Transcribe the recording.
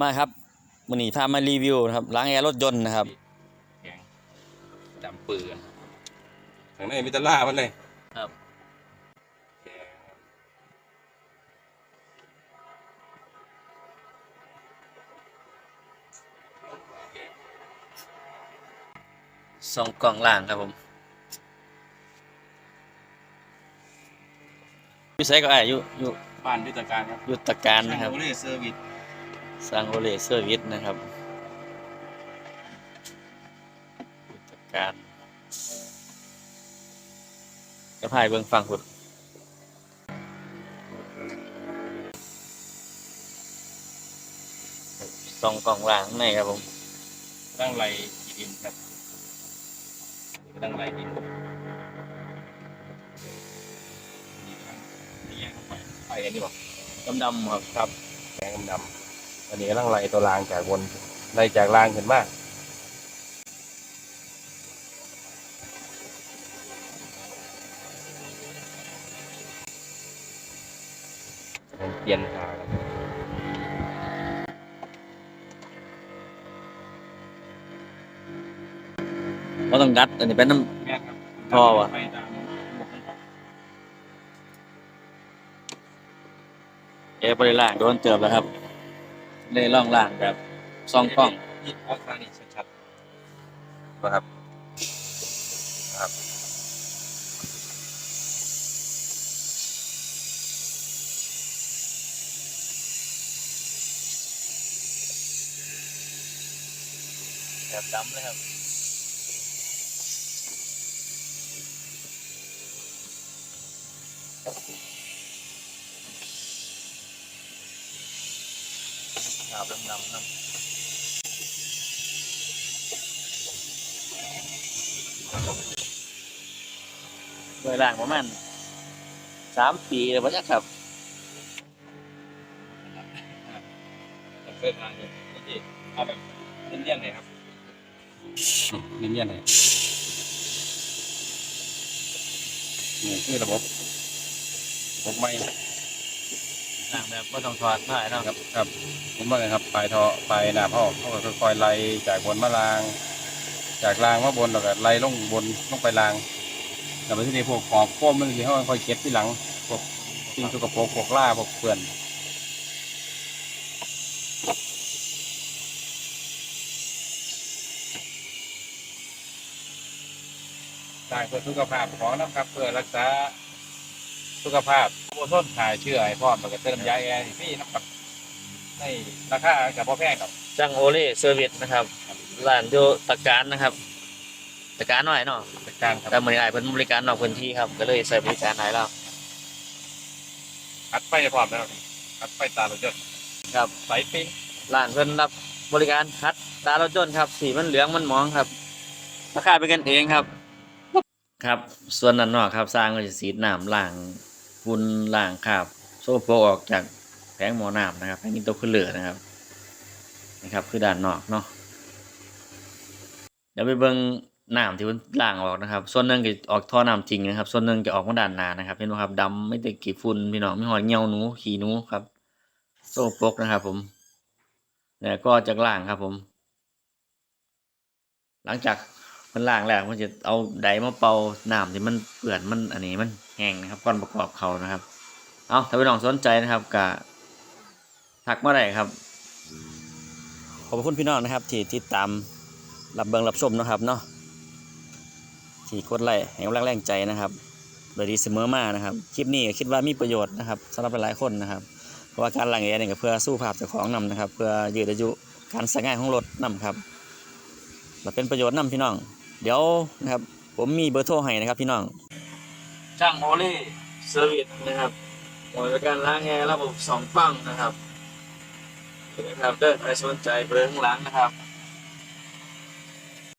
มาครับวันนี้พามารีวิวนะครับล้างแอร์รถยนต์นะครับแข็งดำปืนข้างในมีแตล่ามันเลยครับแข็งสองกล่องล่างครับผมอยู่ไสก็ไอ้ายอยู่อยู่บ้านยุทธการครับอยู่ตะการนะครับโอเล่เซอร์วิส สร้างโอเลเซอร์วิสนะครับอยู่ตะการจะพายเบิ่งฟังพุดสองกล่องล่างข้างในครับผมตั้งไรกีดินครับตั้งไรดินนี่ครับนี่ยังไปไปกันดีกว่าดำๆครับครับแดงดำๆ อันนี้กำลังไล่ตัวรางจากบนไล่จากรางขึ้นมาเปลี่ยนทางก็ต้องดัด อันนี้เป็นน้แม่อวะเอร์บริล่างโดนเติบแล้วครับ เลยล่องล่างแบบซองกล้องยิดออกทางนี้ชัดๆนะครับครับแบบดำเลยครับ ครับดำดำดำโดยล่างประมาณสามปีเลยป่ะจ๊ะครับเส้นทางนี้นี่เอาแบบเลี่ยนๆหน่อยครับนี่เลี่ยนๆหน่อยนี่คือระบบระบบไม่ ล่างแบบไม่ต้องถอดผ้าเนาะครับครับผมว่าไงครับปลายท่อปลายหน้าพ่อเขาก็ค่อยๆไล่จากบนมาลาง จากลางมาบนแล้วก็ไล่ลงบนลงไปลางแต่ไปที่นี่พวกขอบโค้มมันสิเขาค่อยๆเก็บที่หลังพวกสิ่งสกปรกพวกล่าพวกเปื่อนสร้างเพื่อสุขภาพของนะครับ เพื่อรักษาสุขภาพ โมส้นขายเชื่อไอ้พ่อมันก็เติมยาแอร์ที่นะครับในราคากับพ่อแพงครับจังโอเล่เซอร์วิสนะครับร้านอยู่ตะการนะครับตะการหน่อยเนาะจัดการครับแต่เหมื่อไหร่เพิ่นบริการนอกพื้นที่ครับ ก็เลยใส่บริการไหนแล้วอัดไฟพร้อมแล้วอัดไฟตาเราจดครับไฟปิ้งร้านเพิ่นรับบริการคัดตาเรถยนครับ สีมันเหลืองมันหมองครับ ราคาเป็นกันเองครับ ครับ ส่วนนั้นนอกครับสร้างก็จะสีน้ำล้าง ฝุ่นล้างคาบโซโปรออกจากแผงหมอน้ำนะครับแผงอินโตขึ้นเหลือนะครับนะครับ คือด้านนอกเนาะเดี๋ยวไปเบิ่งน้ำที่มันล้างออกนะครับ ส่วนหนึ่งก็ออกท่อน้ำจริงนะครับ ส่วนหนึ่งจะออกมาด้านหน้านะครับเห็นไหมครับดำไม่ได้กี่ฝุ่นพี่น้องไม่หอดเงียวหนูขี้หนูครับ โซโปรกนะครับ ผมแล้วก็จากล่างครับผม หลังจาก มันล่างแล้วมันจะเอาไดมาเป่าน้ำที่มันเปื่อนมันอันนี้มันแห้งนะครับก่อนประกอบเขานะครับ เอาถ้าพี่น้องสนใจนะครับกะทักมาได้ครับ ขอบคุณพี่น้องนะครับ ที่ติดตามรับเบิงรับชมนะครับเนาะที่กดไลค์ให้กำลังแรงใจนะครับ โดยดีเสมอมานะครับ คลิปนี้คิดว่ามีประโยชน์นะครับสำหรับหลายๆคนนะครับ เพราะว่าการล้างแอร์เนี่ยเพื่อสู้ภาพเจ้าของนำนะครับ เพื่อยืดอายุการใช้งานของรถนำครับและเป็นประโยชน์นำพี่น้อง เดี๋ยวนะครับ ผมมีเบอร์โทรให้นะครับพี่น้องช่างโอเล่เซอร์วิสนะครับบริการล้างแอร์ระบบสองฟังนะครับนะครับเดินใครสนใจเบอร์ข้างหลังนะครับ